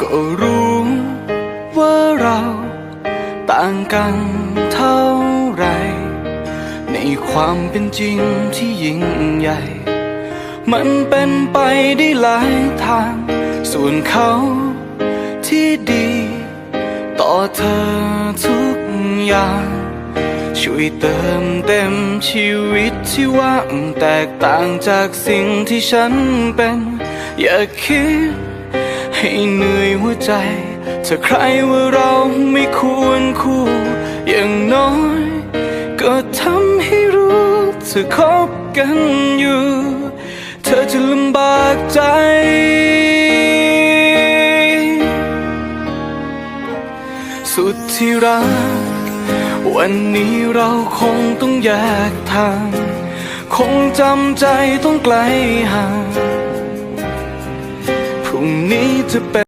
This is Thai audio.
ก็รู้ว่าเราต่างกันเท่าไร ในความเป็นจริงที่ยิ่งใหญ่ มันเป็นไปได้หลายทาง ส่วนเขาที่ดี ต่อเธอทุกอย่าง ช่วยเติมเต็มชีวิตที่ว่างแตกต่างจากสิ่งที่ฉันเป็น อย่าคิด ให้เหนื่อยหัวใจ ถ้าใครว่าเราไม่ควรคู่ อย่างน้อย ก็ทำให้รู้เธอคบกันอยู่ เธอจะลำบากใจ สุดที่รัก วันนี้เราคงต้องแยกทาง คงจำใจต้องไกลห่าง พรุ่งนี้จะเป็น